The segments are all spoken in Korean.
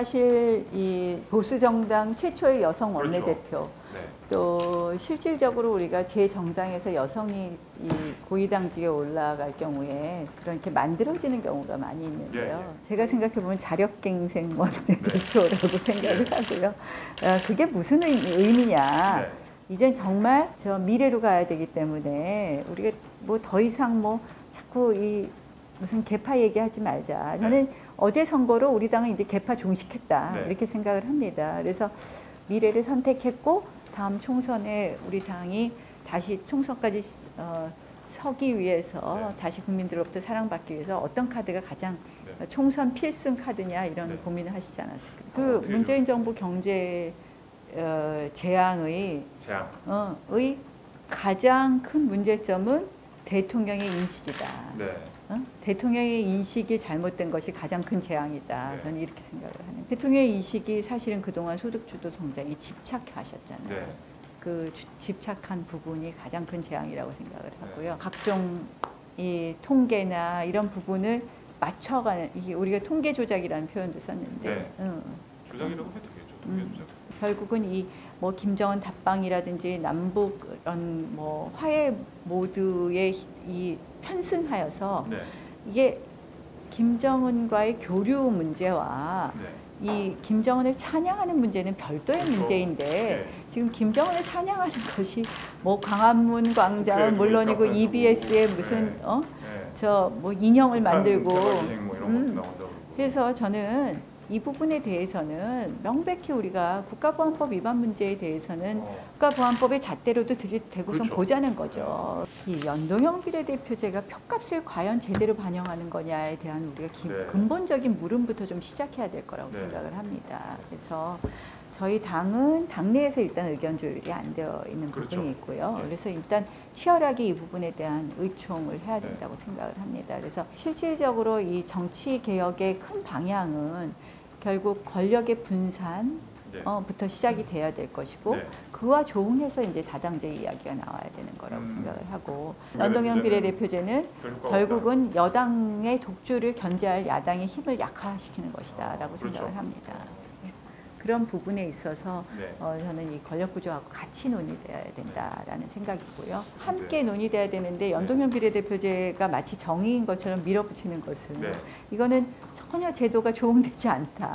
사실 이 보수 정당 최초의 여성 그렇죠. 원내대표 네. 또 실질적으로 우리가 제 정당에서 여성이 이 고위당직에 올라갈 경우에 그렇게 만들어지는 경우가 많이 있는데요. 예, 예. 제가 생각해 보면 자력갱생 원내대표라고 생각을 하고요. 아, 그게 무슨 의- 의미냐? 네. 이젠 정말 저 미래로 가야 되기 때문에 우리가 뭐 더 이상 뭐 자꾸 이 무슨 개파 얘기하지 말자. 저는 어제 선거로 우리 당은 이제 개파 종식했다 네. 이렇게 생각을 합니다. 그래서 미래를 선택했고 다음 총선에 우리 당이 다시 총선까지 어, 서기 위해서 네. 다시 국민들로부터 사랑받기 위해서 어떤 카드가 가장 네. 총선 필승 카드냐 이런 네. 고민을 하시지 않았을까. 어, 그 어떻게 문재인 정부 경제 어, 재앙의 재앙. 어, 의 가장 큰 문제점은 대통령의 인식이다. 네. 어? 대통령의 인식이 잘못된 것이 가장 큰 재앙이다. 네. 저는 이렇게 생각을 하는. 대통령의 인식이 사실은 그동안 소득주도 성장에 집착하셨잖아요. 네. 그 주- 집착한 부분이 가장 큰 재앙이라고 생각을 네. 하고요. 각종 이 통계나 이런 부분을 맞춰가는 이게 우리가 통계 조작이라는 표현도 썼는데 네. 응. 조작이라고 해도 되겠죠. 음. 통계 조작. 결국은 이 뭐 김정은 답방이라든지 남북 그런 뭐 화해 모드에 이 편승하여서 네. 이게 김정은과의 교류 문제와 네. 이 김정은을 찬양하는 문제는 별도의 그렇죠. 문제인데 네. 지금 김정은을 찬양하는 것이 뭐 광화문 광장 국회 물론이고 물가까지 EBS에 오고. 무슨 네. 어 네. 저뭐 인형을 만들고 뭐 이런 음. 그래서 저는 이 부분에 대해서는 명백히 우리가 국가보안법 위반 문제에 대해서는 어. 국가보안법의 잣대로도 들이대고선 그렇죠. 보자는 거죠. 이 연동형 비례대표제가 표값을 과연 제대로 반영하는 거냐에 대한 우리가 기- 네. 근본적인 물음부터 좀 시작해야 될 거라고 네. 생각을 합니다. 그래서 저희 당은 당내에서 일단 의견 조율이 안 되어 있는 그렇죠. 부분이 있고요. 네. 그래서 일단 치열하게 이 부분에 대한 의총을 해야 네. 된다고 생각을 합니다. 그래서 실질적으로 이 정치 개혁의 큰 방향은 결국 권력의 분산 네. 어, 부터 시작이 돼야 될 것이고 네. 그와 조응해서 이제 다당제 이야기가 나와야 되는 거라고 음. 생각을 하고 연동형 비례대표제는 결국은 여당의 독주를 견제할 야당의 힘을 약화시키는 것이다라고 아, 그렇죠. 생각을 합니다. 그런 부분에 있어서. 네. 어, 저는 이 권력 구조하고 같이 논의돼야 된다라는 생각이고요. 함께 네. 논의돼야 되는데 연동형 비례대표제가 마치 정의인 것처럼 밀어붙이는 것은 네. 이거는 전혀 제도가 조응되지 않다.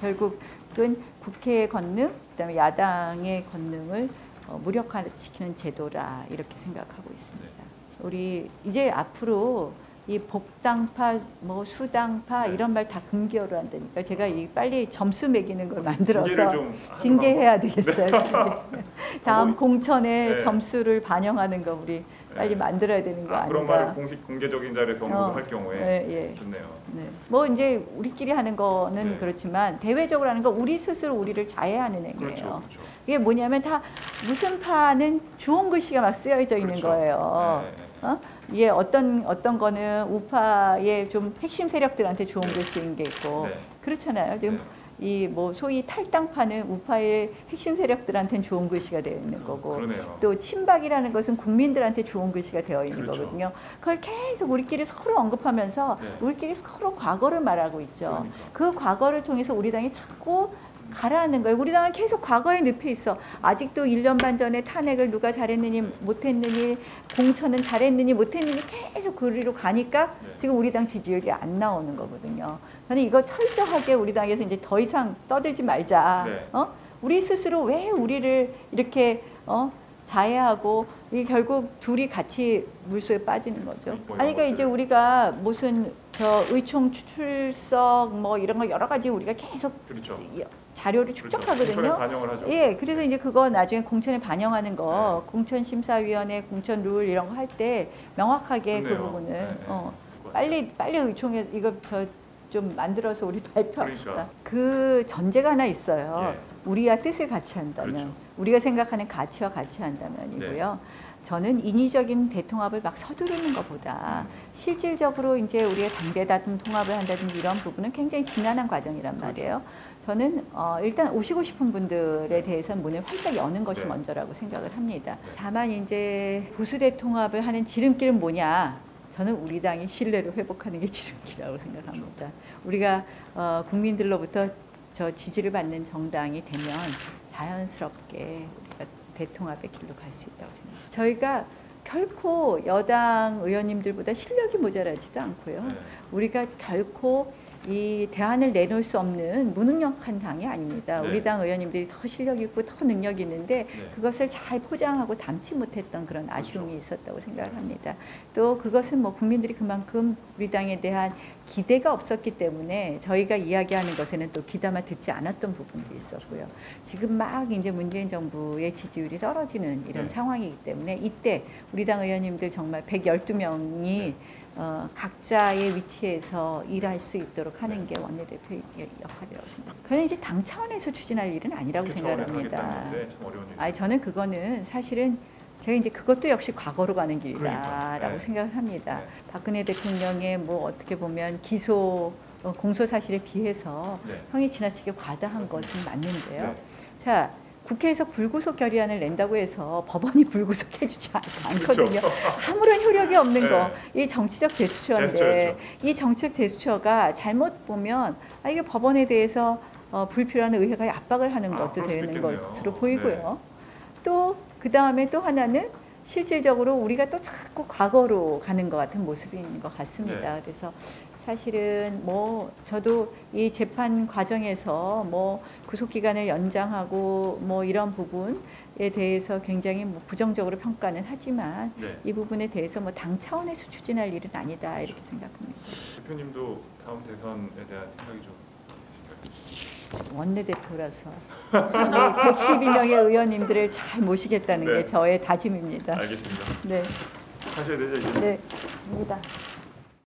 결국은 국회의 권능, 그다음에 야당의 권능을 어, 무력화시키는 제도라 이렇게 생각하고 있습니다. 우리 이제 앞으로 이 복당파, 뭐 수당파 네. 이런 말 다 금기어로 한다니까 제가 이 빨리 점수 매기는 걸 징계를 만들어서 징계해야? 되겠어요. 다음 뭐, 공천에 네. 점수를 반영하는 거 우리 빨리 네. 만들어야 되는 거 아, 아, 그런 닌가 말을 공식 공개적인 자리에서 언급할 어, 경우에 예, 예. 좋네요. 네. 뭐 이제 우리끼리 하는 거는 네. 그렇지만 대외적으로 하는 거 우리 스스로 우리를 자해하는 행위예요. 그렇죠. 그렇죠. 이게 뭐냐면 다 무슨 파는 주홍 글씨가 막 쓰여져 있는 그렇죠. 거예요. 네, 네. 어? 이게 어떤 어떤 거는 우파의 좀 핵심 세력들한테 좋은 글씨인 게 있고 네. 그렇잖아요. 지금 네. 이뭐 소위 탈당파는 우파의 핵심 세력들한테는 좋은 글씨가 되어 있는 거고 그러네요. 또 친박이라는 것은 국민들한테 좋은 글씨가 되어 있는 그렇죠. 거거든요. 그걸 계속 우리끼리 서로 언급하면서 네. 우리끼리 서로 과거를 말하고 있죠. 그러니까. 그 과거를 통해서 우리 당이 자꾸 가라앉는 거예요. 우리 당은 계속 과거에 늪에 있어. 아직도 1년 반 전에 탄핵을 누가 잘했느니 못했느니 공천은 잘했느니 못했느니 계속 그리로 가니까 네. 지금 우리 당 지지율이 안 나오는 거거든요. 저는 이거 철저하게 우리 당에서 이제 더 이상 떠들지 말자. 네. 어? 우리 스스로 왜 우리를 이렇게 어? 자해하고 이게 결국 둘이 같이 물속에 빠지는 거죠. 뭐 이런 아니 그러니까 이제 것들. 우리가 무슨 저 의총 출석 뭐 이런 거 여러 가지 우리가 계속 그렇죠. 자료를 그렇죠. 축적하거든요. 하죠. 예, 그래서 이제 그거 나중에 공천에 반영하는 거, 네. 공천 심사위원회, 공천 룰 이런 거 할 때 명확하게 그 좋네요. 부분을 네, 네. 어, 빨리 빨리 의총에 이거 저 좀 만들어서 우리 발표합시다. 그러니까. 그 전제가 하나 있어요. 예. 우리와 뜻을 같이 한다면, 그렇죠. 우리가 생각하는 가치와 같이 한다면이고요. 네. 저는 인위적인 대통합을 막 서두르는 것보다 음. 실질적으로 이제 우리가 당대다tum 통합을 한다든지 이런 부분은 굉장히 지난한 과정이란 그렇죠. 말이에요. 저는 어, 일단 오시고 싶은 분들에 대해서는 문을 활짝 여는 것이 네. 먼저라고 생각을 합니다. 네. 다만 이제 보수 대통합을 하는 지름길은 뭐냐? 저는 우리 당이 신뢰를 회복하는 게 지름길이라고 생각합니다. 우리가 어, 국민들로부터 저 지지를 받는 정당이 되면 자연스럽게 우리가 대통합의 길로 갈 수 있다고 생각합니다. 저희가 결코 여당 의원님들보다 실력이 모자라지도 않고요. 네. 우리가 결코 이 대안을 내놓을 수 없는 무능력한 당이 아닙니다. 네. 우리 당 의원님들이 더 실력 있고 더 능력 있는데 네. 그것을 잘 포장하고 담지 못했던 그런 아쉬움이 그렇죠. 있었다고 생각합니다. 또 그것은 뭐 국민들이 그만큼 우리 당에 대한 기대가 없었기 때문에 저희가 이야기하는 것에는 또 귀담아 듣지 않았던 부분도 있었고요. 지금 막 이제 문재인 정부의 지지율이 떨어지는 이런 네. 상황이기 때문에 이때 우리 당 의원님들 정말 112명이 어, 각자의 위치에서 일할 수 있도록 하는 게 원내대표의 역할이라고 생각합니다. 그건 이제 당 차원에서 추진할 일은 아니라고 생각합니다. 아니 저는 그거는 사실은 제가 이제 그것도 역시 과거로 가는. 길이다라고 네. 생각을 합니다. 네. 박근혜 대통령의 뭐 어떻게 보면 기소 어, 공소 사실에 비해서 네. 형이 지나치게 과다한 그렇습니다. 것은 맞는데요. 네. 자 국회에서 불구속 결의안을 낸다고 해서 법원이 불구속해 주지 않- 않거든요. 아무런 효력이 없는 그렇죠. 네. 거. 이 정치적 제스처인데 제스처였죠. 이 정치적 제스처가 잘못 보면 아 이게 법원에 대해서 어, 불필요한 의회가 압박을 하는 아, 것도 되는 있겠네요. 네. 것으로 보이고요. 또그 다음에 또 하나는 실질적으로 우리가 또 자꾸 과거로 가는 것 같은 모습인 것 같습니다. 네. 그래서 사실은 뭐 저도 이 재판 과정에서 뭐 구속 기간을 연장하고 뭐 이런 부분에 대해서 굉장히 뭐 부정적으로 평가는 하지만 네. 이 부분에 대해서 뭐 당 차원에서 추진할 일은 아니다 이렇게 생각합니다. 대표님도 다음 대선에 대한 생각이 좀? 원내대표라서 112명의 의원님들을 잘 모시겠다는 네. 게 저의 다짐입니다. 알겠습니다. 네, 하셔야 되죠 이제. 네, 입니다.